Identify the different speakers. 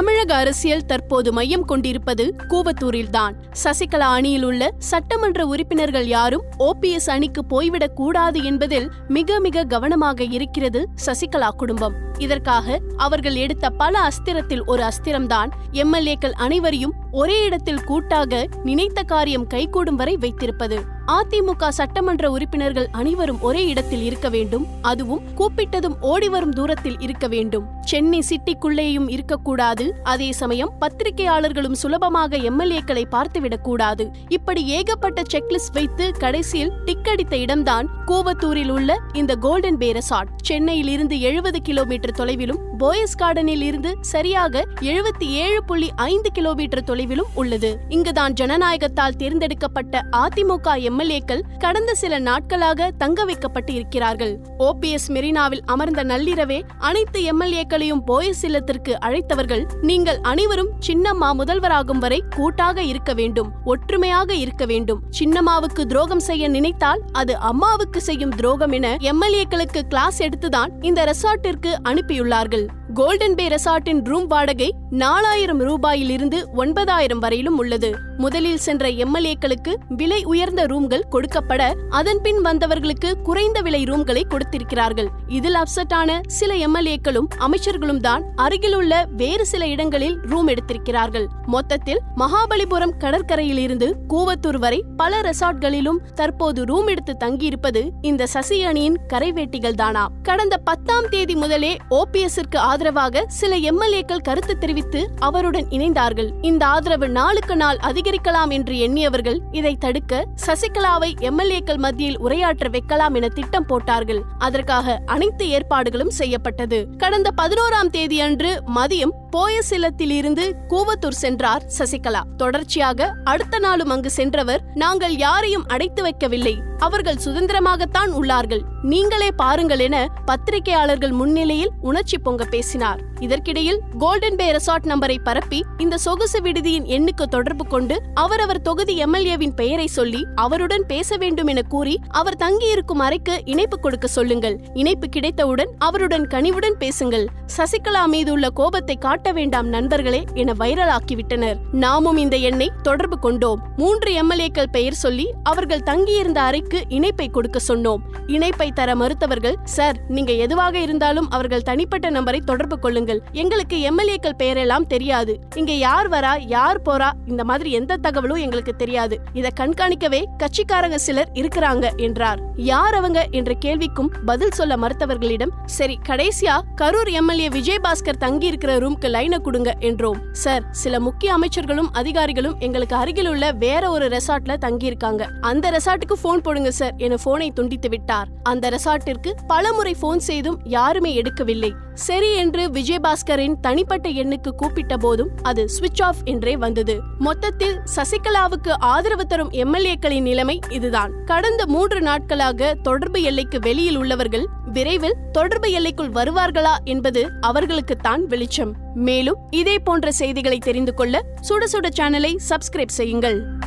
Speaker 1: தமிழக அரசியல் தற்போது மையம் கொண்டிருப்பது கூவத்தூரில்தான். சசிகலா அணியில் உள்ள சட்டமன்ற உறுப்பினர்கள் யாரும் ஓபிஎஸ் அணிக்கு போய்விடக் கூடாது என்பதில் மிக மிக கவனமாக இருக்கிறது சசிகலா குடும்பம். இதற்காக அவர்கள் எடுத்த பல அஸ்திரத்தில் ஒரு அஸ்திரம்தான் எம்எல்ஏக்கள் அனைவரையும் ஒரே இடத்தில் கூட்டாக நினைத்த காரியம் கைகூடும் வரை வைத்திருப்பது. அதிமுக சட்டமன்ற உறுப்பினர்கள் அனைவரும் ஒரே இடத்தில் இருக்க வேண்டும். அதுவும் கூப்பிட்டதும் ஓடிவரும் தூரத்தில் இருக்க வேண்டும். சென்னை சிட்டிக்குள்ளேயும் இருக்கக்கூடாது. அதே சமயம் பத்திரிகையாளர்களும் சுலபமாக எம்எல்ஏக்களை பார்த்துவிடக் கூடாது. இப்படி ஏகப்பட்ட செக்லிஸ்ட் வைத்து கடைசியில் டிக்கடித்த இடம்தான் கோவத்தூரில் உள்ள இந்த கோல்டன் பே ரெசார்ட் சென்னையில் இருந்து எழுபது கிலோமீட்டர் தொலைவிலும் போயஸ் கார்டனில் இருந்து சரியாக எழுபத்தி ஏழு புள்ளி ஐந்து கிலோமீட்டர் தொலைவிலும் உள்ளது. இங்குதான் ஜனநாயகத்தால் தேர்ந்தெடுக்கப்பட்ட அதிமுக எம்எல்ஏக்கள் கடந்த சில நாட்களாக தங்க வைக்கப்பட்டு இருக்கிறார்கள். ஓபிஎஸ் மெரினாவில் அமர்ந்த நள்ளிரவே அனைத்து எம்எல்ஏக்களையும் போயஸ் இல்லத்திற்கு அழைத்தவர்கள் நீங்கள் அனைவரும் சின்னம்மா முதல்வராகும் வரை கூட்டாக இருக்க வேண்டும் ஒற்றுமையாக இருக்க வேண்டும். சின்னம்மாவுக்கு துரோகம் செய்ய நினைத்தால் அது அம்மாவுக்கு செய்யும் துரோகம் என எம்எல்ஏக்களுக்கு கிளாஸ் எடுத்துதான் இந்த ரெசார்ட்டிற்கு அனுப்பியுள்ளார்கள். கோல்டன் பே ரெசார்ட்டின் ரூம் வாடகை நாலாயிரம் ரூபாயிலிருந்து ஒன்பதாயிரம் வரையிலும் உள்ளது. முதலில் சென்ற எம்எல்ஏக்களுக்கு விலை உயர்ந்த ரூம்கள் கொடுக்கப்பட அதன் பின் வந்தவர்களுக்கு குறைந்த விலை ரூம்களை கொடுத்திருக்கிறார்கள். இதில் அப்செட் ஆன சில எம்எல்ஏக்களும் அமைச்சர்களும் தான் அருகிலுள்ள வேறு சில இடங்களில் ரூம் எடுத்திருக்கிறார்கள். மொத்தத்தில் மகாபலிபுரம் கடற்கரையில் இருந்து கூவத்தூர் வரை பல ரெசார்ட்களிலும் தற்போது ரூம் எடுத்து தங்கியிருப்பது இந்த சசி அணியின் கரைவேட்டிகள் தானா கடந்த பத்தாம் தேதி முதலே ஓபிஎஸ்ஸிற்கு ஆதரவாக சில எம்எல்ஏக்கள் கருத்து தெரிவித்து அவருடன் இணைந்தார்கள். இந்த ஆதரவு நாளுக்கு நாள் அதிகரிக்கலாம் என்று எண்ணியவர்கள் இதை தடுக்க சசிகலாவை எம்எல்ஏக்கள் மத்தியில் உரையாற்ற வைக்கலாம் என திட்டம் போட்டார்கள். அதற்காக அனைத்து ஏற்பாடுகளும் செய்யப்பட்டது. கடந்த பதினோராம் தேதி அன்று மதியம் போயசிலத்தில் இருந்து கூவத்தூர் சென்றார் சசிகலா. தொடர்ச்சியாக அடுத்த நாளும் அங்கு சென்றவர் நாங்கள் யாரையும் அடைத்து வைக்கவில்லை. அவர்கள் சுதந்திரமாகத்தான் உள்ளார்கள். நீங்களே பாருங்கள் என பத்திரிகையாளர்கள் முன்னிலையில் உணர்ச்சி பொங்க பேசினார். இதற்கிடையில் கோல்டன் பே ரெசார்ட் நம்பரை பரப்பி இந்த சொகுசு விடுதியின் எண்ணுக்கு தொடர்பு கொண்டு அவரவர் தொகுதி எம்எல்ஏவின் பெயரை சொல்லி அவருடன் பேச வேண்டும் என கூறி அவர் தங்கியிருக்கும் அறைக்கு இணைப்பு கொடுக்க சொல்லுங்கள். இணைப்பு கிடைத்தவுடன் அவருடன் கனிவுடன் பேசுங்கள். சசிகலா மீது உள்ள கோபத்தை காட்ட வேண்டாம் நண்பர்களே என வைரலாக்கிவிட்டனர். நாமும் இந்த எண்ணை தொடர்பு கொண்டோம். மூன்று எம்எல்ஏக்கள் பெயர் சொல்லி அவர்கள் தங்கியிருந்த அறைக்கு இணைப்பை கொடுக்க சொன்னோம். இணைப்பை தர மறுத்தவர்கள் சார் நீங்க எதுவாக இருந்தாலும் அவர்கள் தனிப்பட்ட நம்பரை தொடர்பு கொள்ளுங்கள். எங்களுக்கு எம்எல்ஏக்கள் பெயரெல்லாம் தெரியாது. இங்க யார் வரா யார் போறா இந்த மாதிரி எந்த தகவலும் எங்களுக்கு தெரியாது. இதை கண்காணிக்கவே கட்சிக்காரங்க சிலர் இருக்கிறாங்க என்றார். யார் அவங்க? என்ற கேள்விக்கும் பதில் சொல்ல மறுத்தவர்களிடம் சரி கடைசியா கரூர் எம்எல்ஏ விஜயபாஸ்கர் தங்கி இருக்கிற ரூம்க்கு லைனை கொடுங்க என்றோம். சார் சில முக்கிய அமைச்சர்களும் அதிகாரிகளும் எங்களுக்கு அருகில் உள்ள வேற ஒரு ரெசார்ட்ல தங்கி இருக்காங்க அந்த ரெசார்ட்டுக்கு போன் போடுங்க சார் என போனை துண்டித்து விட்டார். அந்த ரெசார்ட்டிற்கு பலமுறை போன் செய்தும் யாருமே எடுக்கவில்லை. சரி என்று விஜயபாஸ்கரின் தனிப்பட்ட எண்ணுக்கு கூப்பிட்ட போதும் அது சுவிட்ச் ஆஃப் என்றே வந்தது. மொத்தத்தில் சசிகலாவுக்கு ஆதரவு தரும் எம்எல்ஏக்களின் நிலைமை இதுதான். கடந்த மூன்று நாட்களாக தொடர்பு எல்லைக்கு வெளியில் உள்ளவர்கள் விரைவில் தொடர்பு எல்லைக்குள் வருவார்களா என்பது அவர்களுக்குத்தான் வெளிச்சம். மேலும் இதே போன்ற செய்திகளை தெரிந்து கொள்ள சுட சுட சேனலை சப்ஸ்கிரைப் செய்யுங்கள்.